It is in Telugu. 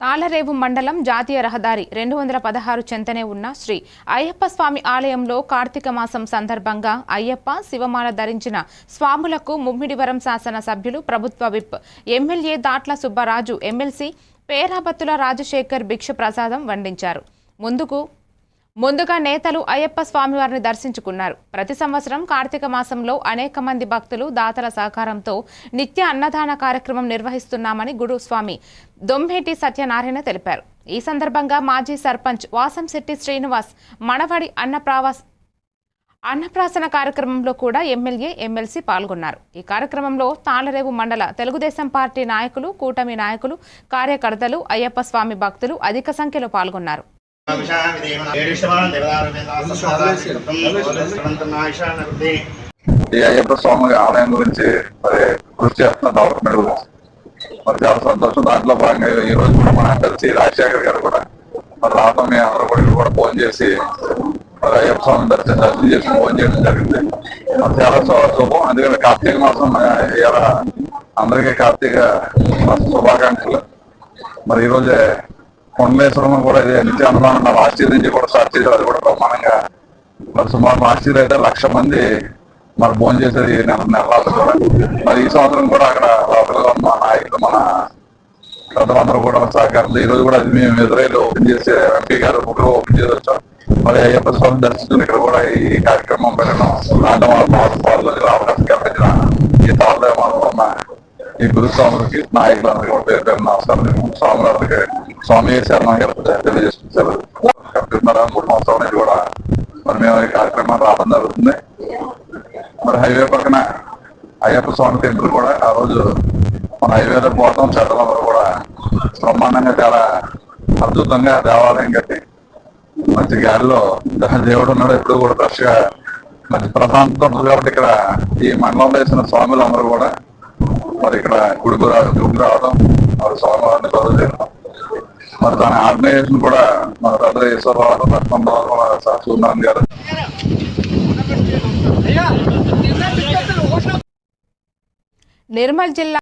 తాళరేవు మండలం జాతీయ రహదారి రెండు వందల పదహారు చెంతనే ఉన్న శ్రీ అయ్యప్ప స్వామి ఆలయంలో కార్తీక మాసం సందర్భంగా అయ్యప్ప శివమాల ధరించిన స్వాములకు ముమ్మిడివరం శాసన సభ్యులు ప్రభుత్వ whip. MLA Datla Subbaraju MLC Perabathula Rajasekhar భిక్ష ప్రసాదం వండించారు. ముందుకు ముందుగా నేతలు అయ్యప్ప స్వామివారిని దర్శించుకున్నారు. ప్రతి సంవత్సరం కార్తీక మాసంలో అనేక మంది భక్తులు దాతల సహకారంతో నిత్య అన్నదాన కార్యక్రమం నిర్వహిస్తున్నామని గురుస్వామి దొంభేటి సత్యనారాయణ తెలిపారు. ఈ సందర్భంగా మాజీ సర్పంచ్ వాసంశెట్టి శ్రీనివాస్ మనవడి అన్నప్రావాస్ అన్నప్రాసన కార్యక్రమంలో కూడా ఎమ్మెల్యే ఎమ్మెల్సీ పాల్గొన్నారు. ఈ కార్యక్రమంలో తాళరేవు మండల తెలుగుదేశం పార్టీ నాయకులు కూటమి నాయకులు కార్యకర్తలు అయ్యప్ప స్వామి భక్తులు అధిక సంఖ్యలో పాల్గొన్నారు. అయ్యప్ప స్వామి ఆలయం గురించి మరి కృషి చేస్తున్న డెవలప్మెంట్ గురించి మరి చాలా సంతోషం దాంట్లో భాగంగా ఈ రోజు కూడా మన కలిసి రాజశేఖర్ గారు కూడా మరి రావడం మీ అందరూ కూడా కూడా ఫోన్ చేసి మరి అయ్యప్ప స్వామి దర్శనం దర్శనం చేసి ఫోన్ చేయడం జరిగింది మరి చాలా శుభం అందుకని కార్తీక మాసం ఇలా అందరికీ కార్తీక మాస శుభాకాంక్షలు మరి ఈరోజే కొండలేశ్వరం కూడా ఇది నిత్య అనుమానం లాస్ట్ ఇయర్ నుంచి కూడా స్టార్ట్ చేశారు. అది కూడా బ్రహ్మాండంగా. మరి సుమారు లాస్ట్ ఇయర్ అయితే లక్ష మంది మరి భోజనం చేసేది నెల నెలలు కూడా. మరి ఈ సంవత్సరం కూడా అక్కడ లోపల మా నాయకులు మన పెద్దలందరూ కూడా సహకారం ఈ రోజు కూడా అది మేము ఇజ్రాయల్ ఓపెన్ చేసే ఎంపీ గారు ముగ్గురు ఓపెన్ చేసి వచ్చాం మరి అయ్యప్ప స్వామి దర్శనం ఇక్కడ కూడా ఈ కార్యక్రమం పెట్టడం దాంట్లో పాల్గొని అవకాశం కల్పించిన ఈ తాళ్ళ ఈ గురుస్వాములకి నాయకులందరికీ కూడా పేరు పేరు నమస్కారం. స్వాములందరికీ స్వామి శరణం తెలియజేస్తున్నారు. కలుపుతున్నారా మూడు సంవత్సరాల నుంచి కూడా మరి మేము ఈ కార్యక్రమం రావడం జరుగుతుంది. మరి హైవే పక్కన అయ్యప్ప స్వామి టెంపుల్ కూడా ఆ రోజు మన హైవేలో పోతాం. చట్టం కూడా బ్రహ్మాండంగా చాలా అద్భుతంగా దేవాలయం కట్టి మంచి గాలిలో దేవుడు ఉన్నాడు. ఎప్పుడు కూడా ఫ్రెష్గా మంచి ప్రశాంతం ఉంటుంది కాబట్టి ఇక్కడ ఈ మండలంలో వేసిన స్వాములు అందరూ కూడా మరి ఇక్కడ గుడికి రా గుడికి రావడం మరి స్వామివారిని గౌరవ మరి దాని ఆర్గనైజేషన్ కూడా మన పెద్ద ఈశ్వరరావు రత్నం సూర్యనారాయణ గారు నిర్మల్ జిల్లా